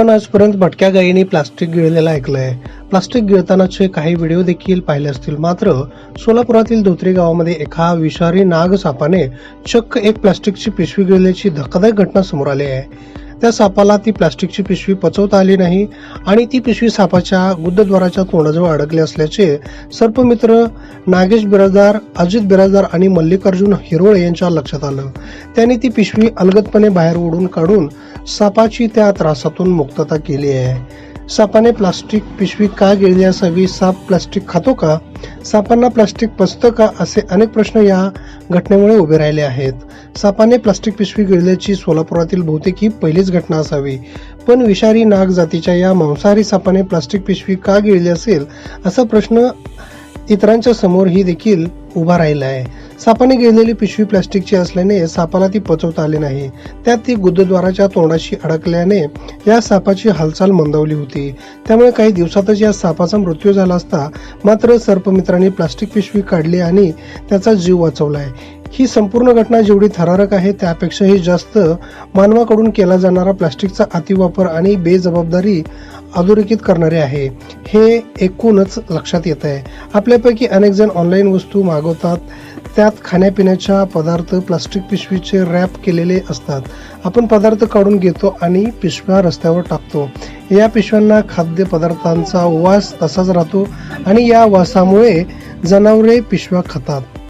आपण आजपर्यंत भटक्या गायीने प्लास्टिक गिळलेलं ऐकलंय. प्लास्टिक गिळतानाचे काही व्हिडिओ देखील पाहिले असतील. मात्र सोलापुरातील धोत्री गावामध्ये एका विषारी नाग सापाने चक्क एक प्लास्टिकची पिशवी गिळल्याची धक्कादायक घटना समोर आली आहे. त्या सापाला ती प्लास्टिकची पिशवी पचवता आली नाही आणि ती पिशवी सापाच्या गुद्धद्वाराच्या तोंडाजवळ अडकली असल्याचे सर्पमित्र नागेश बिराजदार अजित बिराजदार आणि मल्लिकार्जुन हिरोळे यांच्या लक्षात आलं. त्यांनी ती पिशवी अलगदपणे बाहेर ओढून काढून सापाची त्या त्रासातून मुक्तता केली आहे. सापाने प्लास्टिक पिशवी का गिळली असावी साप प्लास्टिक खातो का? सापांना प्लास्टिक पचतं का? असे अनेक प्रश्न या घटनेमुळे उभे राहिले आहेत. सापाने प्लास्टिक पिशवी गिळल्याची सोलापुरातील बहुतेक ही पहिलीच घटना असावी. पण विषारी नाग जातीच्या या मांसाहारी सापाने प्लास्टिक पिशवी का गिळली असेल? असा प्रश्न इतरांच्या समोर ही देखील उभा राहिला आहे. सापाने गेलेली पिशवी प्लास्टिकची असल्याने सापाला ती पचवता आली नाही. त्यात ती गुद्धद्वाराच्या तोंडाशी अडकल्याने या सापाची हालचाल मंदावली होती. त्यामुळे काही दिवसातच या सापाचा मृत्यू झाला असता मात्र सर्पमित्रांनी प्लास्टिक पिशवी काढली आणि त्याचा जीव वाचवलाय. ही संपूर्ण घटना जेवढी थरारक आहे त्यापेक्षाही जास्त मानवाकडून केला जाणारा प्लास्टिकचा अतिवापर आणि बेजबाबदारी अधोरेखित करणारे आहे. हे एकूणच लक्षात येत आहे आपल्यापैकी अनेक जण ऑनलाईन वस्तू मागवतात. त्यात खाण्यापिण्याच्या पदार्थ प्लास्टिक पिशवीचे रॅप केलेले असतात. आपण पदार्थ काढून घेतो आणि पिशव्या रस्त्यावर टाकतो. या पिशव्यांना खाद्यपदार्थांचा वास तसाच राहतो आणि या वासामुळे जनावरे पिशव्या खातात.